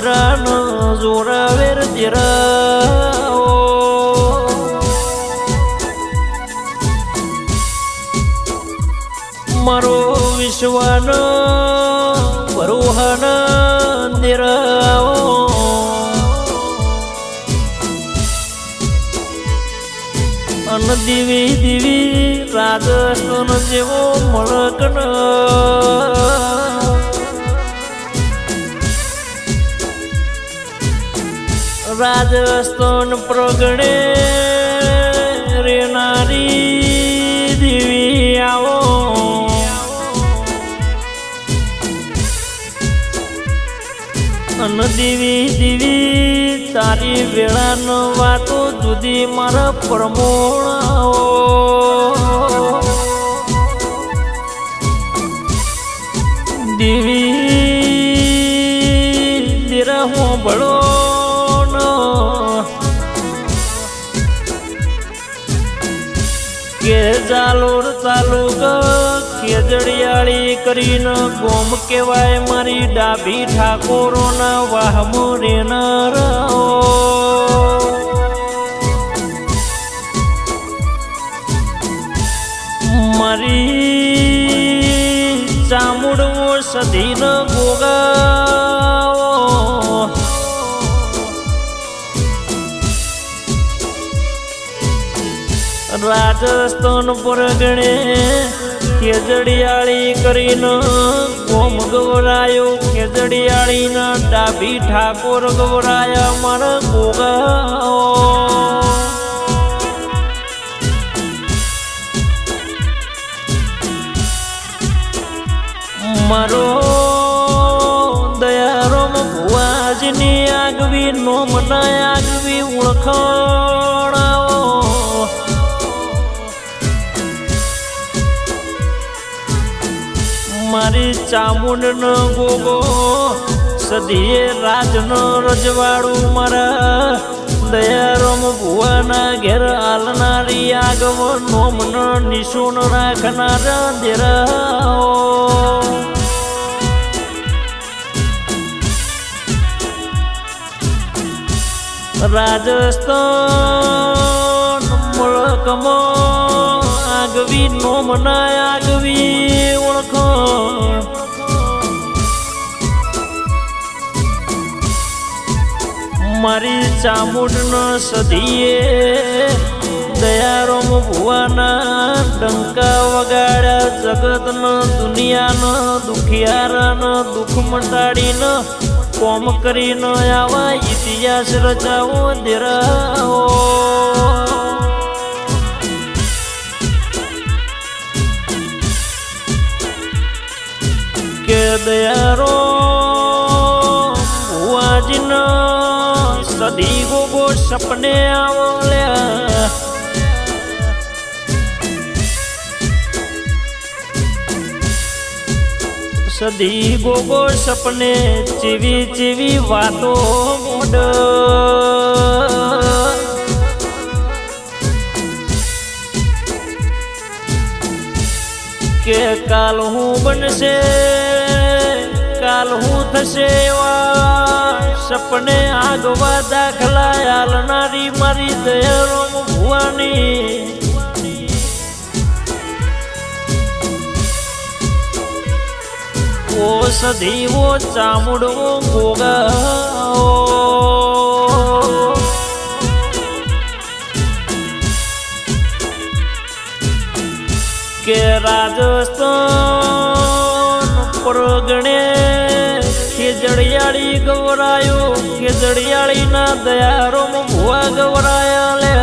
જબરાન જોરાવેર જેરાઓ મારો વિશ્વાન બરોહન નિરાઓ અન દીવી દીવી રાજસ્થાન જેવો મળકન રાજસ્થાન પ્રગણે રેનારી દીવી આવો. અન દીવી દીવી, તારી વેળાનો વાતો જુદી, મારા પ્રમોણાઓ દીવી, દિરા હું બળો તાલુક ખેજડિયાળી કરીને ગોમ કહેવાય મારી ડાભી ઠાકોરોના વાહમો રેનારાઓ મારી ચામુડવો સધીન રાજસ્થાન પર ગણે ખેજડિયાળી કરીને ગોમ ગવરાયો. ખેજડિયાળીના ડાભી ઠાકોર ગવરાયા મારા ગોગાઓ મારો દયારોમ ભુવાજની આગવી નોમના આગવી ઓળખાણાઓ મારી ચામુંડનો ગોગો, સદીએ રાજનો રજવાડું મારા દયારોમ ભુવાના ઘેર આલનારી આગવ નોમનો નિશુન રાખનારા દેરાઓ. રાજસ્થાન મુલકમાં આગવી નોમના આગવી મારી ચામુંડનો સદીએ દયારોમ ભુવાના ડંકા વગાડ્યા જગતનો, દુનિયાનો, દુખિયારાનો દુઃખ મટાડીને કોમ કરીને આવા ઇતિહાસ રચાવો દેરાઓ કે દયારો સપને આવલ્યા. સદી ગોગો સપને ચીવી ચીવી વાતો મોડ. કે કાલ હું બનશે, કાલ હું થશે એવા સપને આગવા દાખલા હાલનારી મારી દયારોમ ભુવાની. ઓ સધીવો ચામુડવો ગોગાઓ કે રાજસ્થાન પ્રગણે ખેજડિયાળી ગવરાયો ખેજડિયાળીના દયારો ભુવા ગવરાયા લે.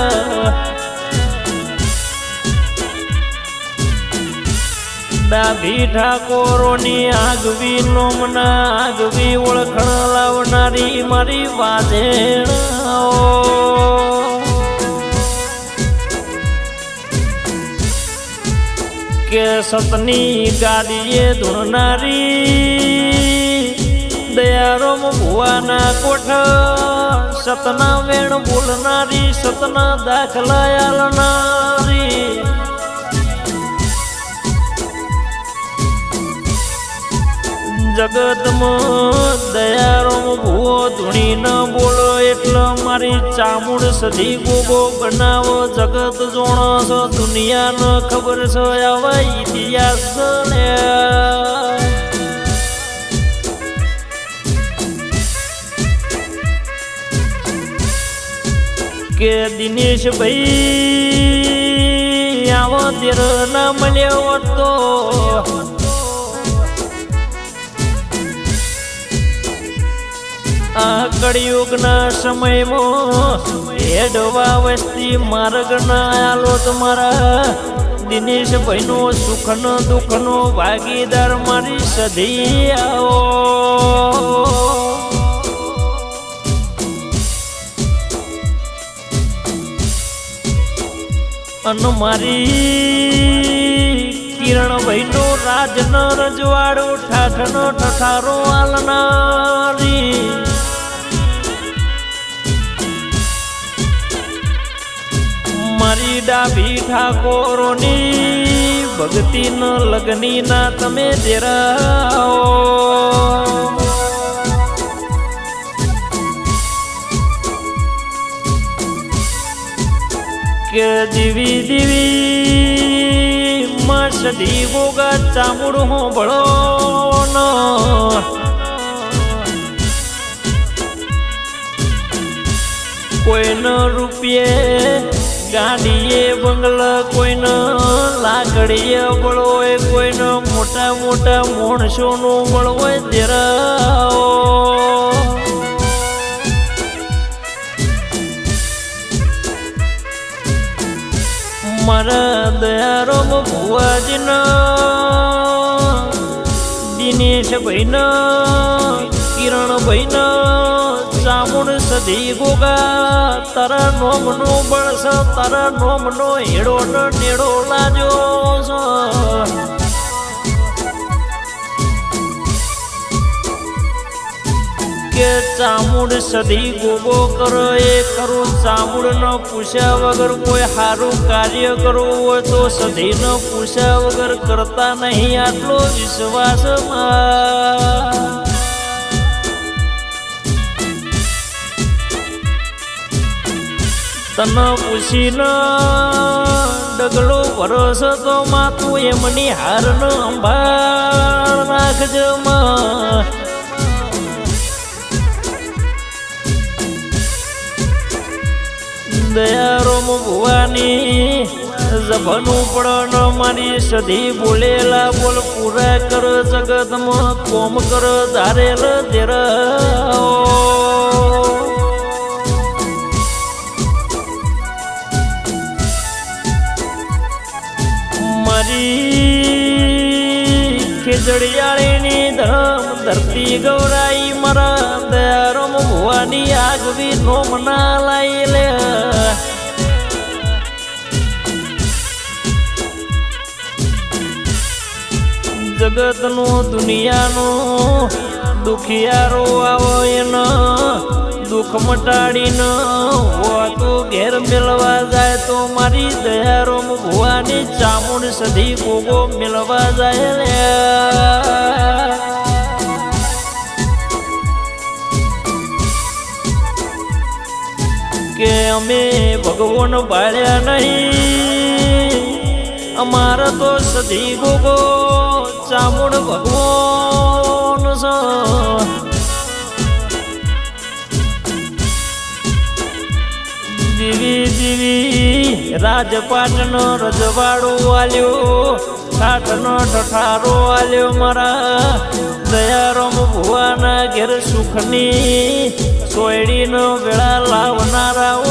ડાભી ઠાકોરોની આગવી નોમના આગવી ઓળખણ લાવનારી મારી વાજેણાઓ કે સતની ગાદીએ ધૂણનારી દયારોમ ભુવાના કોઠ, સતના વેણ બોલનારી, સતના દાખલા આલનારી જગતમાં દયારોમ ભૂવો ધૂણી ન બોલો, એટલે મારી ચામુડ સધી ગોગો બનાવો. જગત જોણો છો દુનિયા ન ખબર છો આવા ઇતિહાસ ને કે દિનેશ ભાઈ, આવો તેર ના મળ્યો તો. આ કળિયુગના સમયમાં હેડવા વસ્તી માર્ગ ના આલો તમારા દિનેશ નો દુઃખ દુઃખનો ભાગીદાર મારી સધી આવો. અન મારી કિરણ ભાઈનો રાજનો રજવાડો ઠાઠનો ઠઠારો આલનારી. મારી ડાભી ઠાકોરોની ભક્તિ ન લગની ના તમે દેરાઓ. કે દીવી દીવી માં સડી ગોગા ચામુડ હો ભળો ન. કોઈનો રૂપિયે ગાડીએ બંગલા, કોઈનો લાકડીએ બળ હોય કોઈનો મોટા મોટા મોણસોનું બળ હોય દેરાઓ મારા દયારો ભુવાજીનો, દિનેશ ભાઈનો કિરણ ભાઈનો ચામુંડ સધી ગોગા, તારા નોમનો બળસ તારા નોમનો હેડો નેડો લાજો કે ચામુડ સધી ગોગો કરો, એ કરું ચામુડ ન પૂછ્યા વગર કોઈ સારું કાર્ય કરવું હોય તો સધી ન પૂછ્યા વગર કરતા નહીં આટલો વિશ્વાસમાં તને પૂછીને ડગલો વરસ તો માં તું એમની હાર ન અંબાળ દયારોમ ભુવાની જભનું પણ મારી સધી બોલેલા બોલ પૂરા કર જગતમાં કોમ કર ધારેલ તેર. મારી ખીજડીયાળીની ધમ ધરતી ગૌરાઈ મારા દયારોમ ભુવાની આગવી નોમ ના લાઈ લે જગતનું દુનિયાનું દુખિયારો આવો એનો, દુઃખ મટાડીને હોતો ઘેર મેળવા જાય તો મારી દયારો ભુવાની ચામુંડ સધી ગોગો મેળવા જાય કે અમે ભગવાન ભાળ્યા નહીં, અમારા તો સધી ગોગો ચામુંડ ભગવાન છે દીવી દીવી રાજપાટનો રજવાડો આલ્યો ઠાઠનો ઠઠારો આલ્યો મારા. દયારામ ભુવાના ઘેર સુખની સોયડીનો વેળા લાવનારાઓ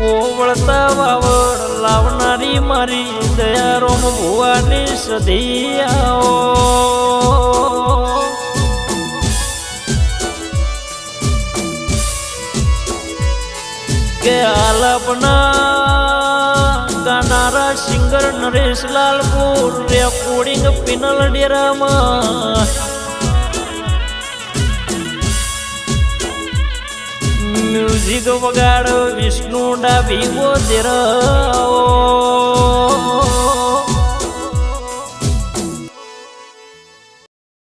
ઓવળતા વાવડ લાવનારી મારી દયારોમ ભુવાની સધી આવો કે આલાપના ગાનારા સિંગર નરેશ લાલપુર રેકોર્ડિંગ પિનલ ડેરામાં મ્યુઝિક વગાડ વિષ્ણુ ડાબી ગોતેરાઓ